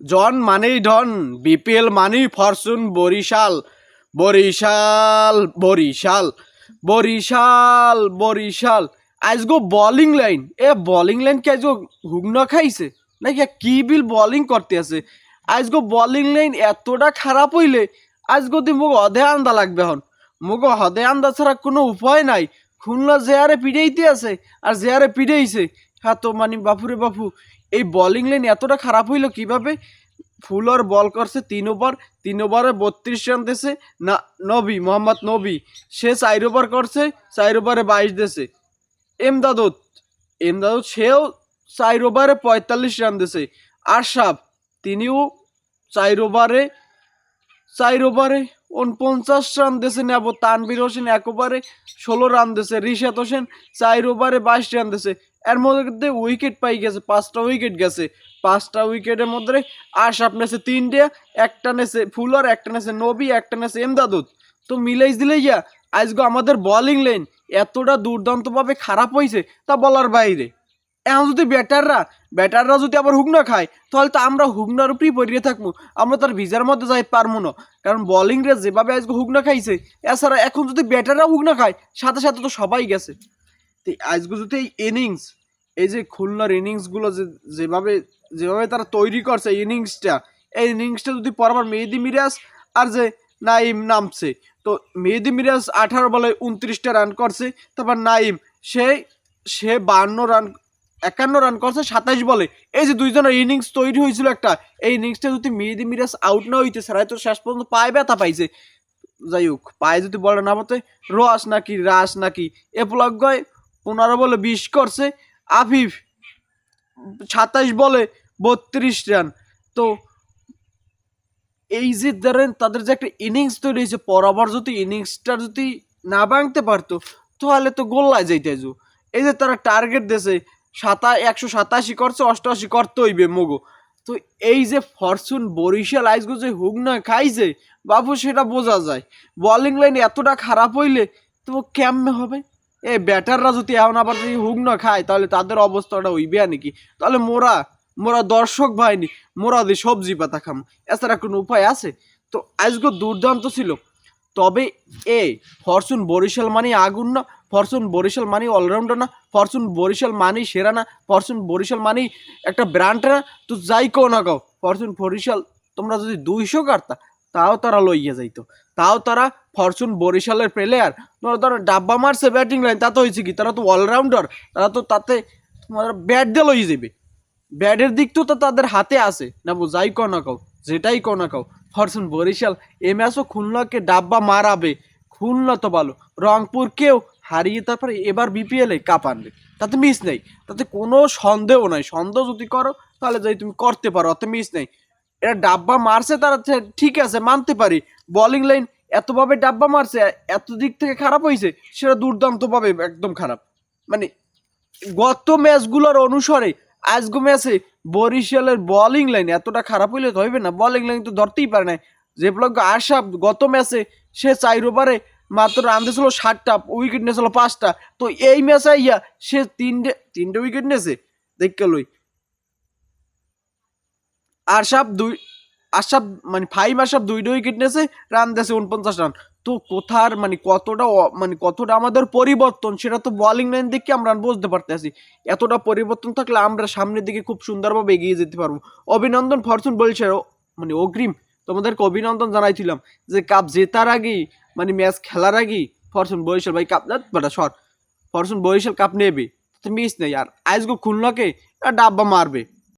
জন মানেই don BPL মানেই Fortune, Barishal Barishal Barishal Barishal Barishal. আজগো বোলিং লাইন এ বোলিং লাইন কি আজগো হুগনা খাইছে? নাকি কি বিল বোলিং করতে আছে? আজগো বোলিং লাইন এতটা খারাপ হইলে আজগো দি মোক অধে আন্দা লাগবে হন। মোক হদে আন্দা ছাড়া কোনো উপায় নাই। খুলনা জেয়ারে পিড়েইতে আছে, আর জেয়ারে পিড়েইছে হ্যাঁ তো মানে বাপুরে বাপু এই বলিং লাইন এতটা খারাপ হইল কীভাবে? ফুলর বল করছে, তিন ওভার তিন ওভারে বত্রিশ রান দিয়েছে না, নবী, মোহাম্মদ নবী। সে চার ওভার করছে, চার ওভারে বাইশ দিয়েছে এমদাদুত এমদাদুত সেও চার ওভারে পঁয়তাল্লিশ রান দিয়েছে সাপ তিনিও চার ওভারে চার ওভারে উনপঞ্চাশ রান দিয়েছে নেব তানবির হোসেন, এক ওভারে ষোলো রান দিয়েছে রিশাদ হোসেন, চার ওভারে বাইশ রান দিয়েছে। এর মধ্যে উইকেট পাই গেছে, পাঁচটা উইকেট গেছে। পাঁচটা উইকেটের মধ্যে আশরাফ নেছে তিনটে, একটা নেছে ফুলার একটা নেছে নবী, একটা নেছে এমদাদুত। তো মিলাইজ দিলে ইয়া আজকে আমাদের বোলিং লাইন এতটা দুর্দান্তভাবে খারাপ হয়েছে তা বলার বাইরে। এখন যদি ব্যাটাররা ব্যাটাররা যদি আবার হুগনা খায়, তাহলে তো আমরা হুগনার উপরেই পড়িয়ে থাকব। আমরা তার ভিজার মধ্যে যাই পারব না। কারণ বোলিং রে যেভাবে আজকে হুগনা খাইছে, এছাড়া এখন যদি ব্যাটাররা হুগনা খায়, সাথে সাথে তো সবাই গেছে। তো আজকে যদি এই ইনিংস এই যে খুলনার ইনিংসগুলো যে, যেভাবে যেভাবে তারা তৈরি করছে ইনিংসটা এই ইনিংসটা যদি পরবার মেহেদি মিরাজ আর যে নাইম নামছে, তো মেহেদি মিরাজ আঠারো বলে উনত্রিশটা রান করছে, তারপর নাইম, সে সে বান্ন রান একান্ন রান করছে, সাতাইশ বলে। এই যে দুইজনের ইনিংস তৈরি হয়েছিল একটা, এই ইনিংসটা যদি মেহেদি মিরাজ আউট না হইতে সারাই তো শেষ পর্যন্ত পায়ে ব্যথা পাইছে। যাই হোক, পায়ে যদি বলে না বলতে রস নাকি, রাস নাকি, এ গয় পনেরো বলে বিশ করছে। আফিফ সাতাইশ বলে বত্রিশ রান তো এই যে ধরেন তাদের যে একটা ইনিংস তৈরি হয়েছে, পরাবার যদি ইনিংসটা যদি না ভাঙতে পারতো, তাহলে তো গোল্লায় যাইতে। এই যে তারা টার্গেট দেশে সাতা একশো সাতাশি করছে অষ্টআশি করতে হইবে মগো। তো এই যে ফরচুন বরিশাল আইসগো যে হুক না খাইছে বাবু সেটা বোঝা যায়। বোলিং লাইন এতটা খারাপ হইলে তো কেমনে হবে? এ ব্যাটাররা যদি এখন আবার যদি হুক না খায়, তাহলে তাদের অবস্থাটা হইবে নাকি? তাহলে মোরা মোরা দর্শক ভাইনি মোরা দিয়ে সবজি পাতা খাম, এছাড়া কোনো উপায় আছে? তো আজকে দুর্দান্ত ছিল। তবে এ ফরচুন বরিশাল মানে আগুন না ফরচুন বরিশাল মানি অলরাউন্ডার না, ফরচুন বরিশাল মানি সেরা না, ফরচুন বরিশাল মানি একটা ব্র্যান্ড না, তো যাই কো না কও। ফরচুন বরিশাল, তোমরা যদি দুইশো কাটতা, তাও তারা লইয়া যাইতো। তাও তারা ফরচুন বরিশালের প্লেয়ার তোমরা ধরো ডাব্বা মারছে ব্যাটিং লাইন তা তো হয়েছে কি? তারা তো অলরাউন্ডার, তারা তো তাতে তোমার ব্যাট দিয়ে লইয়ে যাবে ব্যাটের দিক তো তাদের হাতে আছে। না বো যাই কো না কও, যেটাই কো না কও। ফরচুন বরিশাল, এ ম্যাচও খুলনাকে ডাব্বা মারাবে। খুলনা তো ভালো, রংপুরকেও হারিয়ে তারপরে এবার বিপিএলে কাপ আনবে। তাতে মিস নেই। তাতে কোনো সন্দেহ নাই। সন্দেহ যদি করো, তাহলে যাই তুমি করতে পারো, অত মিস নেই। এরা ডাব্বা মারছে তারা ঠিক আছে, মানতে পারি। বোলিং লাইন এতভাবে ডাব্বা মারছে, এত দিক থেকে খারাপ হয়েছে সেটা দুর্দান্তভাবে একদম খারাপ। মানে গত ম্যাচগুলোর অনুসারে, আজগো ম্যাচে বরিশালের বোলিং লাইন এতটা খারাপ হইলে তো হইবে না। বোলিং লাইন তো ধরতেই পারে না যে প্লগ আশাপ গত ম্যাচে সে ওভারে মাত্র রান দিয়েছিল ষাটটা উইকেট নিয়েছিল পাঁচটা। তো এই ম্যাচে ইয়া সে তিনটে তিনটে উইকেট নিয়েছে দেখকে লই। আশাপ দুই আশাপ মানে ফাইভ আশাপ দুইটা উইকেট নিয়েছে রান দিয়েছে উনপঞ্চাশ রান তো কোথার মানে কতটা মানে কতটা আমাদের পরিবর্তন, সেটা তো বোলিং লাইন দেখে আমরা বুঝতে পারতেছি। এতটা পরিবর্তন থাকলে আমরা সামনের দিকে খুব সুন্দরভাবে এগিয়ে যেতে পারব। অভিনন্দন ফরচুন বলছে মানে অগ্রিম। তোমাদেরকে অভিনন্দন জানাইছিলাম যে কাপ জেতার আগেই মানে ম্যাচ খেলার আগেই ফরচুন বরিশাল, ভাই কাপ বেটা সর, ফরচুন বরিশাল কাপ নেবে, তো মিস নেই, আর আজকে খুলনাকে ডাব্বা মারবে।